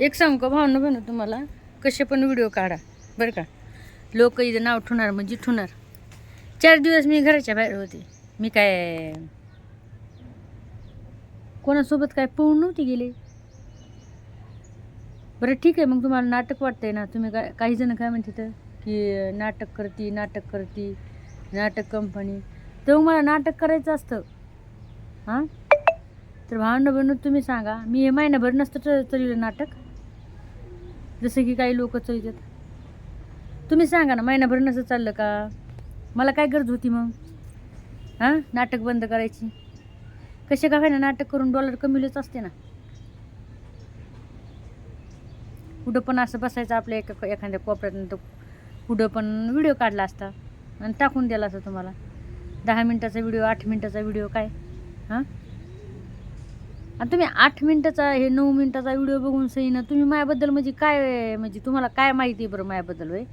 एक सांगू का? भावना बनू तुम्हाला? कसे पण व्हिडिओ काढा बरं का? लोक इथं नाव ठुणार म्हणजे ठुणार चार दिवस मी घराच्या बाहेर होते. मी काय कोणासोबत काय पळून नव्हती गेले? बरं ठीक आहे मग तुम्हाला नाटक वाटतंय ना? तुम्ही काय काही जण काय म्हणते तर की नाटक करती नाटक करती नाटक कंपनी तर मला नाटक करायचं असतं. हां? तर भावंड बनून तुम्ही सांगा. मी हे महिनाभर नसतं तर तरी नाटक. जसं की काही लोक चलतात तुम्ही सांगा ना महिनाभर नसं चाललं का? मला काय गरज होती मग? हां? नाटक बंद करायची. कसे का ना नाटक करून डॉलर कमीलेच असते ना? कुठं पण असं बसायचं आपल्या एका एखाद्या कोपऱ्यात कुठं पण व्हिडिओ काढला असता आणि टाकून दिला असता तुम्हाला. दहा मिनटाचा व्हिडिओ आठ मिनटाचा व्हिडिओ काय? हां? आणि तुम्ही आठ मिनटाचा हे नऊ मिनटाचा व्हिडिओ बघून सही ना तुम्ही माझ्याबद्दल म्हणजे काय म्हणजे तुम्हाला काय माहिती आहे बरं माझ्याबद्दल वय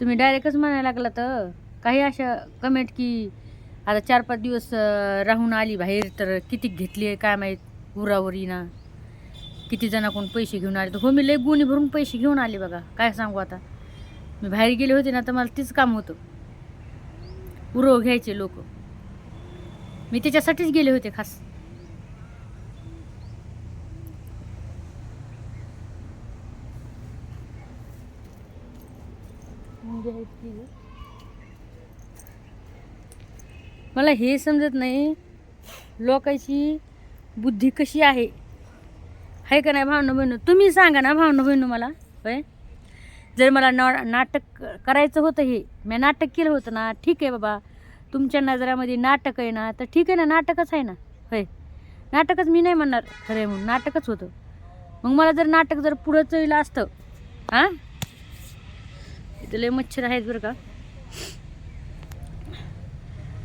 तुम्ही डायरेक्टच म्हणायला लागला तर काही अशा कमेंट की आता चार पाच दिवस राहून आली बाहेर तर किती घेतली आहे काय माहीत उरावरी ना. किती जणाकडून पैसे घेऊन आले. तर हो मी लई गुणी भरून पैसे घेऊन आले बघा. काय सांगू आता? मी बाहेर गेले होते ना तर मला तीच काम होतं. उरव घ्यायचे लोक. मी त्याच्यासाठीच गेले होते खास. मला हे समजत नाही लोकांची बुद्धी कशी आहे? आहे का नाही भावना बहिणू? तुम्ही सांगा ना भावना बहिणू मला. होय? जर मला ना नाटक करायचं होतं हे मी नाटक केलं होतं ना ठीक आहे बाबा. तुमच्या नजरामध्ये नाटक आहे ना तर ठीक आहे ना नाटकच आहे ना. होय? नाटकच मी नाही म्हणणार. खरं आहे म्हणून नाटकच होतं. मग मला जर नाटक जर पुढं चळलं असतं हां इथं लय मच्छर आहेत बरं का.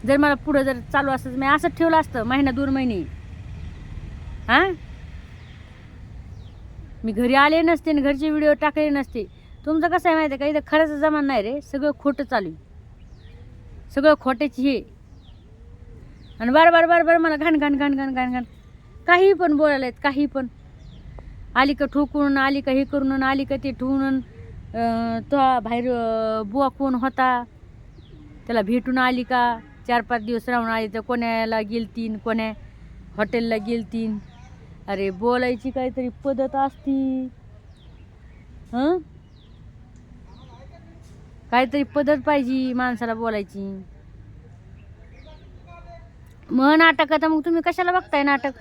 जर मला पुढं जर चालू असतं तर मी असंच ठेवलं असतं महिना दोन महिने. हां? मी घरी आले नसते आणि घरचे व्हिडिओ टाकले नसते. तुमचं कसं आहे माहिती आहे का? इथं खरंच जमान नाही रे. सगळं खोटं चालू आहे. सगळं खोट्याची हे. आणि बार बार बार बार मला घाण घाण घाण घाण घाण घाण. काही पण बोलायला आहेत काही पण. आली का ठोकून आली का हे करून आली का ते ठेवून. तो बाहेर बुवा कोण होता? त्याला भेटून आली का? चार पाच दिवस राहून आली तर कोण्याला गेलतीन? कोण्या हॉटेलला गेलतीन? अरे बोलायची काहीतरी पद्धत असती. हं? काहीतरी पद्धत पाहिजे माणसाला बोलायची. मग नाटक आता मग तुम्ही कशाला बघताय नाटक?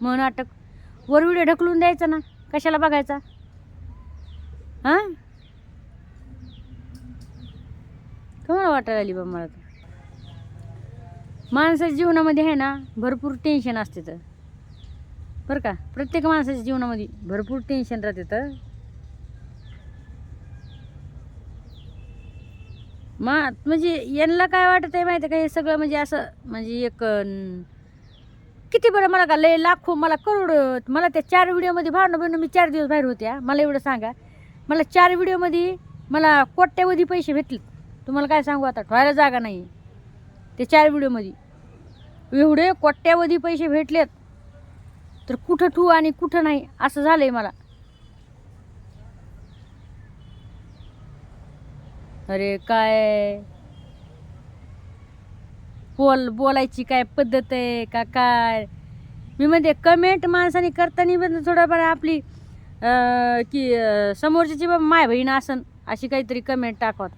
मग नाटक. वर व्हिडिओ ढकलून द्यायचा ना? कशाला बघायचा? हां? कमाल वाटायला आली बा मला तर. माणसाच्या जीवनामध्ये आहे ना भरपूर टेन्शन असते तर. बरं का? प्रत्येक माणसाच्या जीवनामध्ये भरपूर टेन्शन राहते तर. मा म्हणजे यांना काय वाटत आहे माहिती आहे का? हे सगळं म्हणजे असं म्हणजे एक किती बरं मला का? लय लाखो मला करोड मला त्या चार व्हिडिओमध्ये भावना बहिणं मी चार दिवस बाहेर होत्या. मला एवढं सांगा. मला चार व्हिडिओमध्ये मला कोट्यावधी पैसे भेटले तुम्हाला काय सांगू आता? ठेवायला जागा नाही. ते चार व्हिडिओमध्ये. एवढे कोट्यावधी पैसे भेटलेत. तर कुठं ठू आणि कुठं नाही? असं झालं आहे मला. अरे काय? बोल बोलायची काय पद्धत आहे का काय? मी म्हणते कमेंट माणसाने करताना पण थोडंफार आपली की समोरची समोरच्याची बाबा माय बहीण असन अशी काहीतरी कमेंट टाकवत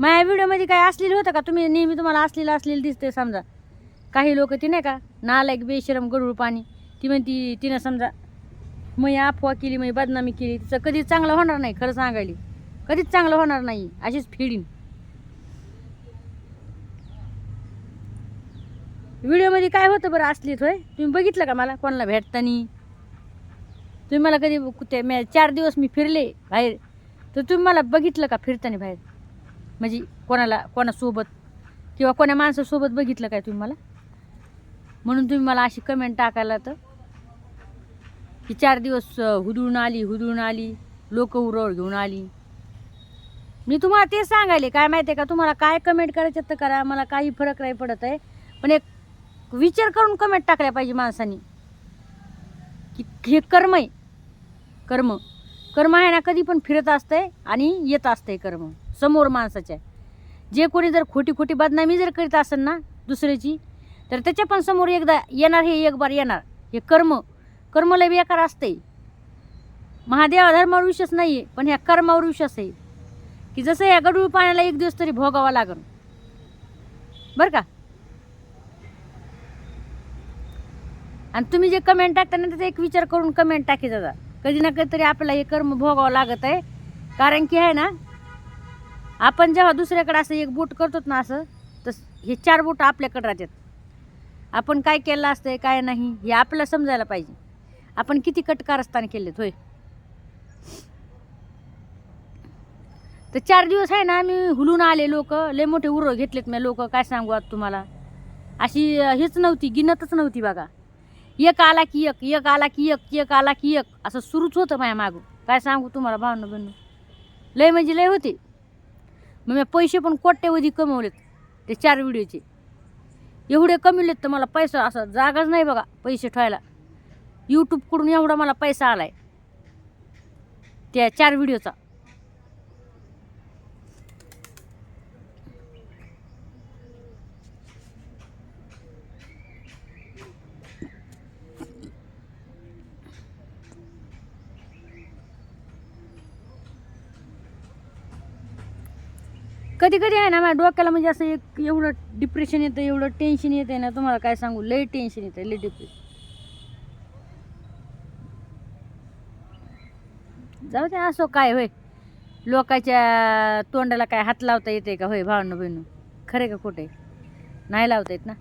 माझ्या व्हिडिओमध्ये काय असलेलं होतं का? तुम्ही नेहमी तुम्हाला असलेलं असलेलं दिसते समजा. काही लोक ती नाही का नालायक बेशरम गडूळ पाणी ती म्हणती तिनं समजा मी अफवा केली मी बदनामी केली तिचं कधीच चांगलं होणार नाही खरं सांगायली. कधीच चांगलं होणार नाही अशीच फिडीन व्हिडिओमध्ये काय होतं बरं असलीत होय? तुम्ही बघितलं का मला? कोणाला भेटतानी? तुम्ही मला कधी कुठे चार दिवस मी फिरले बाहेर. तर तुम्ही मला बघितलं का फिरताना बाहेर? म्हणजे कोणाला कोणासोबत किंवा कोण्या माणसासोबत बघितलं काय तुम्ही मला? म्हणून तुम्ही मला अशी कमेंट टाकायला तर की चार दिवस हुदळून आली हुदळून आली लोक उरळ घेऊन आली. मी तुम्हाला तेच सांगायले काय माहिती आहे का? तुम्हाला काय कमेंट करायचं तर करा मला काही फरक नाही पडत आहे. पण एक विचार करून कमेंट टाकल्या पाहिजे माणसानी. की हे कर्म आहे. कर्म. कर्म आहे ना कधी पण फिरत असतंय आणि येत असतंय कर्म. समोर माणसाच्या जे कोणी जर खोटी खोटी बदनामी जर करीत असेल ना दुसऱ्याची तर त्याच्या पण समोर एकदा येणार हे एक बार येणार. हे कर्म कर्मलय बेकार असते महादेवा धर्मावर विश्वास नाही आहे पण ह्या कर्मावर विश्वास आहे. की जसं या गडूळ पाण्याला एक दिवस तरी भोगावा लागन बरं का? आणि तुम्ही जे कमेंट टाकता ना त्याचा एक विचार करून कमेंट टाकी दादा. कधी ना कधी तरी आपल्याला हे कर्म भोगावं लागत आहे कारण की आहे ना आपण जेव्हा दुसऱ्याकडे असं एक बोट करतो ना असं तर हे चार बोट आपल्याकडे राहतात. आपण काय केलं असतं काय नाही हे आपल्याला समजायला पाहिजे. आपण किती कटकारस्थान केलेत होय. तर चार दिवस आहे ना आम्ही हुलून आले लोक लय मोठे उरं घेतलेत मी लोक काय सांगू आता तुम्हाला. अशी हेच नव्हती गिनतच नव्हती बघा. एक आला की एक एक आला की एक एक आला की एक असं सुरूच होतं माझ्या मागून काय सांगू तुम्हाला भावनं बनू लय म्हणजे लय होते. मग मी पैसे पण कोट्यवधी कमवलेत ते चार व्हिडिओचे. एवढे कमवलेत तर मला पैसा असा जागाच नाही बघा पैसे ठेवायला. यूट्यूबकडून एवढा मला पैसा आला आहे त्या चार व्हिडिओचा. कधी कधी आहे ना माझ्या डोक्याला म्हणजे असं एक एवढं डिप्रेशन येतं एवढं टेन्शन येतं ना तुम्हाला काय सांगू? लय टेन्शन येतं लय डिप्रेशन जाऊ दे असो काय होय. लोकांच्या तोंडाला काय हात लावता येते का होय भावनं बहिणू खरे का खोटे नाही लावता येत ना.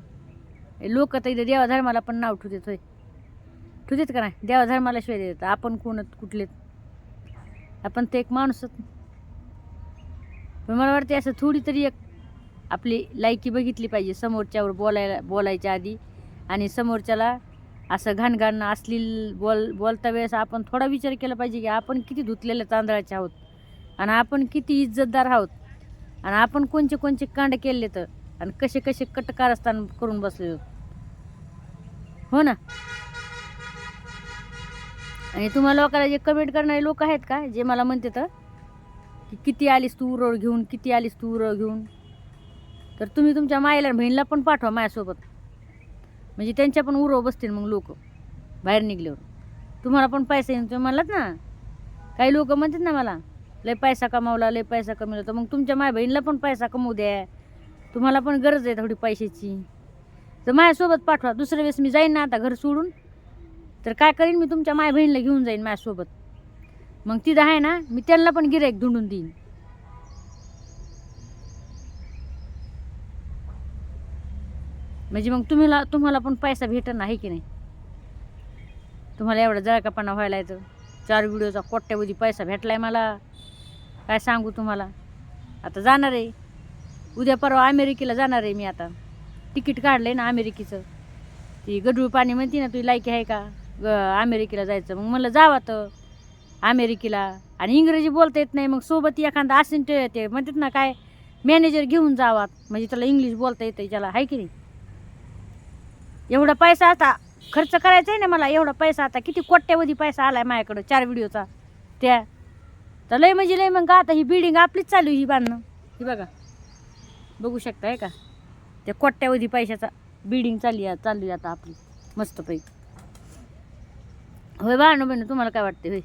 लोक तर इथे देवाधर्माला पण नाव ठुतेत होय. ठुतेत का नाही? देवाधर्माला शिवाय देतात. आपण कोण कुठले आपण ते एक माणूसच. पण मला वाटते असं थोडी तरी एक आपली लायकी बघितली पाहिजे समोरच्यावर बोलायला बोलायच्या आधी. आणि समोरच्याला असं घाणघाण असली बोल बोलता वेळेस आपण थोडा विचार केला पाहिजे की आपण किती धुतलेल्या तांदळाचे आहोत? आणि आपण किती इज्जतदार आहोत? आणि आपण कोणचे कोणचे कांड केले तर? आणि कसे कसे कटकारस्थान करून बसले हो ना? आणि तुम्हाला लोकांना जे कमेंट करणारे लोक आहेत का जे मला म्हणते तर की किती आलीस तू उरळ घेऊन किती आलीस तू उरळ घेऊन? तर तुम्ही तुमच्या मायला बहिणीला पण पाठवा माझ्यासोबत. म्हणजे त्यांच्या पण उरव बसतील मग लोक बाहेर निघल्यावर. तुम्हाला पण पैसा येईन तुम्ही म्हणलात ना? काही लोक म्हणतात ना मला लय पैसा कमावला लय पैसा कमवला तर मग तुमच्या माय बहिणीला पण पैसा कमवू द्या. तुम्हाला पण गरज आहे थोडी पैशाची. तर माझ्यासोबत पाठवा दुसऱ्या वेळेस मी जाईन ना आता घर सोडून. तर काय करीन मी तुमच्या माय बहिणीला घेऊन जाईन माझ्यासोबत. मग तिथं आहे ना मी त्यांना पण गिराईक धुंडून देईन. म्हणजे मग तुम्हाला तुम्हाला पण पैसा भेटणार आहे की नाही? तुम्हाला एवढा जळकापणा व्हायला येतं. चार व्हिडिओचा कोट्यावधी पैसा भेटलाय मला. काय सांगू तुम्हाला? आता जाणार आहे. उद्या परवा अमेरिकेला जाणार आहे मी आता. तिकीट काढलं आहे ना अमेरिकेचं. ती गडूळ पाणी म्हणते ना तुझी लायकी आहे का? ग अमेरिकेला जायचं. मग मला जावं तर. अमेरिकेला आणि इंग्रजी बोलता येत नाही मग सोबत एखादा असेंट ते म्हणतात ना काय मॅनेजर घेऊन जावात. म्हणजे त्याला इंग्लिश बोलता येतं त्याला आहे की नाही? एवढा पैसा आता खर्च करायचा आहे ना मला एवढा पैसा आता किती कोट्यावधी पैसा आला आहे माझ्याकडं चार व्हिडिओचा त्या तर लय म्हणजे लय मग आता ही बिल्डिंग आपलीच चालू आहे ही बांधणं. ही बघा. बघू शकता आहे का? त्या कोट्यावधी पैशाचा बिल्डिंग चालली आहे चालली आता आपली मस्तपैकी. होय बाणू बहिण तुम्हाला काय वाटते होय.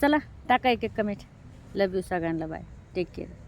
चला टाका एक एक कमेंट लव यू सगळ्यांना बाय टेक केअर